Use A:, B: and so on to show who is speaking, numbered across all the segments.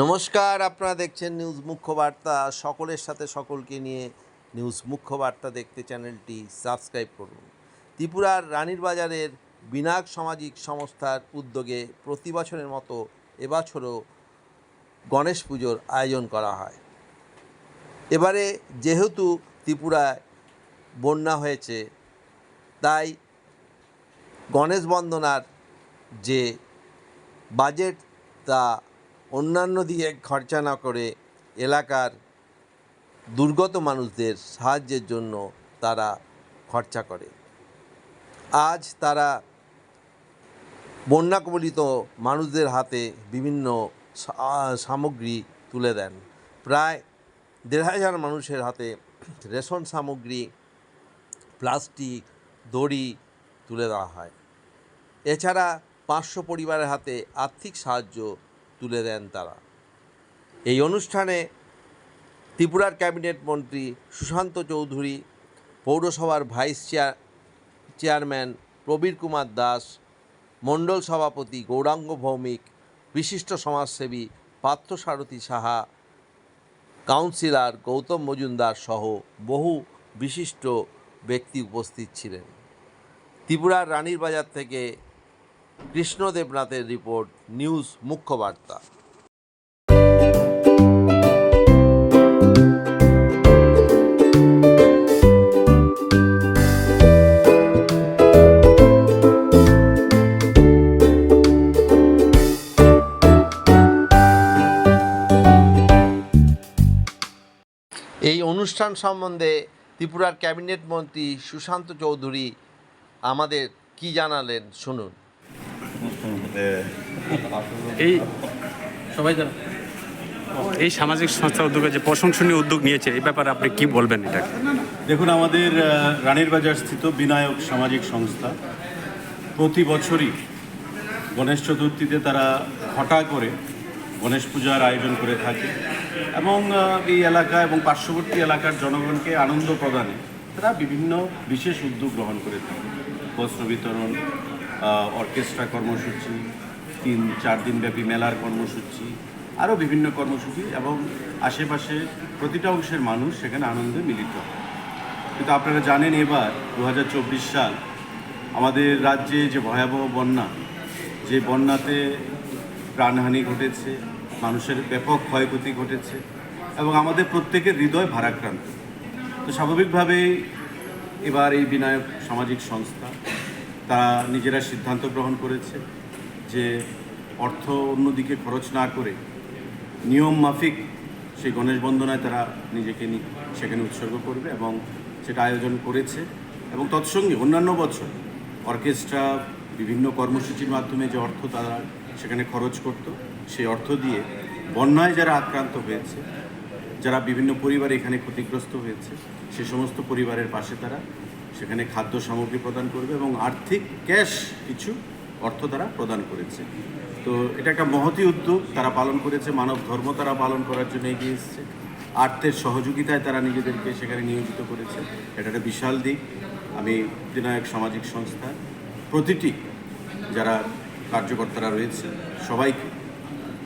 A: নমস্কার, আপনারা দেখছেন নিউজ মুখ্য বার্তা সকলের সাথে সকলকে নিয়ে নিউজ মুখ্য বার্তা দেখতে চ্যানেলটি সাবস্ক্রাইব করুন। ত্রিপুরার রানীর বাজারের বিনায়ক সামাজিক সংস্থার উদ্যোগে প্রতি বছরের মতো এবছরও গণেশ পুজোর আয়োজন করা হয়। এবারে যেহেতু ত্রিপুরায় বন্যা হয়েছে, তাই গণেশ বন্দনার যে বাজেট তা অন্যান্য দিকে খরচা না করে এলাকার দুর্গত মানুষদের সাহায্যের জন্য তারা খরচা করে। আজ তারা বন্যা কবলিত মানুষদের হাতে বিভিন্ন সামগ্রী তুলে দেন। প্রায় দেড় হাজার মানুষের হাতে রেশন সামগ্রী, প্লাস্টিক, দড়ি তুলে দেওয়া হয়। এছাড়া পাঁচশো পরিবারের হাতে আর্থিক সাহায্য তুলে দেন তারা। এই অনুষ্ঠানে ত্রিপুরার ক্যাবিনেট মন্ত্রী সুশান্ত চৌধুরী, পৌরসভার vice chair, chairman Prabir Kumar Das, মণ্ডল সভাপতি গৌরাঙ্গ ভৌমিক, বিশিষ্ট সমাজসেবী পার্থসারথী সাহা, কাউন্সিলর গৌতম মজুমদার সহ বহু বিশিষ্ট ব্যক্তি উপস্থিত ছিলেন। ত্রিপুরার রানীর বাজার থেকে কৃষ্ণ দেবনাথের রিপোর্ট, নিউজ মুখ্য বার্তা এই অনুষ্ঠান সম্বন্ধে ত্রিপুরার ক্যাবিনেট মন্ত্রী সুশান্ত চৌধুরী আমাদের কি জানালেন? শুনুন।
B: এই সবাই জানো এই সামাজিক সংস্থা উদ্যোগে যে প্রশংসনীয় উদ্যোগ নিয়েছে এই ব্যাপারে আপনি কি বলবেন এটা
C: দেখুন আমাদের রানীর বাজার স্থিত বিনায়ক সামাজিক সংস্থা প্রতি বছরই গণেশ চতুর্থীতে তারা হঠা করে গণেশ পূজার আয়োজন করে থাকে এবং এই এলাকা এবং পার্শ্ববর্তী এলাকার জনগণকে আনন্দ প্রদানে তারা বিভিন্ন বিশেষ উদ্যোগ গ্রহণ করে থাকে। বস্ত্র বিতরণ অর্কেস্ট্রা কর্মসূচি, তিন, চার দিনব্যাপী মেলার কর্মসূচি, আরও বিভিন্ন কর্মসূচি এবং আশেপাশে প্রতিটা অংশের মানুষ সেখানে আনন্দে মিলিত কিন্তু আপনারা জানেন এবার দু হাজার চব্বিশ সাল আমাদের রাজ্যে যে ভয়াবহ বন্যা, যে বন্যাতে প্রাণহানি ঘটেছে, মানুষের ব্যাপক ক্ষয়ক্ষতি ঘটেছে এবং আমাদের প্রত্যেকের হৃদয় ভারাক্রান্ত। তো স্বাভাবিকভাবেই এবার এই বিনায়ক সামাজিক সংস্থা তারা নিজেরা সিদ্ধান্ত গ্রহণ করেছে যে অর্থ অন্যদিকে খরচ না করে নিয়ম মাফিক সেই গণেশ বন্দনায় তারা নিজেকে সেখানে উৎসর্গ করবে এবং সেটা আয়োজন করেছে। এবং তৎসঙ্গে অন্যান্য বছর অর্কেস্ট্রা বিভিন্ন কর্মসূচির মাধ্যমে যে অর্থ তারা সেখানে খরচ করত, সেই অর্থ দিয়ে বন্যায় যারা আক্রান্ত হয়েছে, যারা বিভিন্ন পরিবার এখানে ক্ষতিগ্রস্ত হয়েছে, সে সমস্ত পরিবারের পাশে তারা সেখানে খাদ্য সামগ্রী প্রদান করবে এবং আর্থিক ক্যাশ কিছু অর্থ তারা প্রদান করেছে। তো এটা একটা মহতি উদ্যোগ, তারা পালন করেছে, মানব ধর্ম তারা পালন করার জন্য এগিয়ে এসেছে। আর্থের সহযোগিতায় তারা নিজেদেরকে সেখানে নিয়োজিত করেছে। এটা একটা বিশাল দিক। আমি বিনায়ক সামাজিক সংস্থা, প্রতিটি যারা কার্যকর্তারা রয়েছে সবাইকে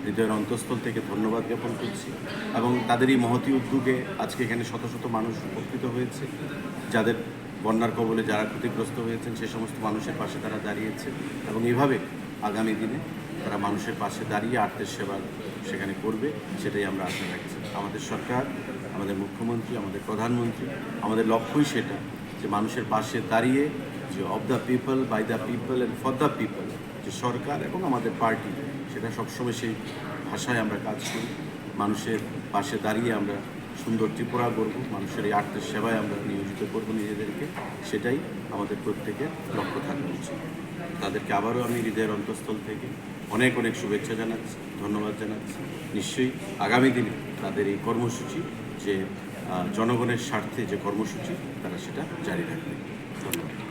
C: হৃদয়ের অন্তঃস্থল থেকে ধন্যবাদ জ্ঞাপন করছি এবং তাদের এই মহতি উদ্যোগে আজকে এখানে শত শত মানুষ উপকৃত হয়েছে, যাদের বন্যার কবলে যারা ক্ষতিগ্রস্ত হয়েছেন, সে সমস্ত মানুষের পাশে তারা দাঁড়িয়েছে এবং এভাবে আগামী দিনে তারা মানুষের পাশে দাঁড়িয়ে আর্থের সেবা সেখানে করবে, সেটাই আমরা আশা রাখছি। আমাদের সরকার, আমাদের মুখ্যমন্ত্রী, আমাদের প্রধানমন্ত্রী, আমাদের লক্ষ্যই সেটা যে মানুষের পাশে দাঁড়িয়ে যে of the people by the people and for the people যে সরকার এবং আমাদের পার্টি, সেটা সবসময় সেই ভাষায় আমরা কাজ করি। মানুষের পাশে দাঁড়িয়ে আমরা সুন্দর ত্রিপুরা করব মানুষের এই আর্থিক সেবায় আমরা নিয়োজিত করব নিজেদেরকে। সেটাই আমাদের প্রত্যেকের লক্ষ্য থাকা উচিত। তাদেরকে আবারও আমি হৃদয়ের অন্তঃস্থল থেকে অনেক অনেক শুভেচ্ছা জানাচ্ছি, ধন্যবাদ জানাচ্ছি। নিশ্চয়ই আগামী দিনে তাদের এই কর্মসূচি যে জনগণের স্বার্থে যে কর্মসূচি, তারা সেটা জারি রাখবে। ধন্যবাদ।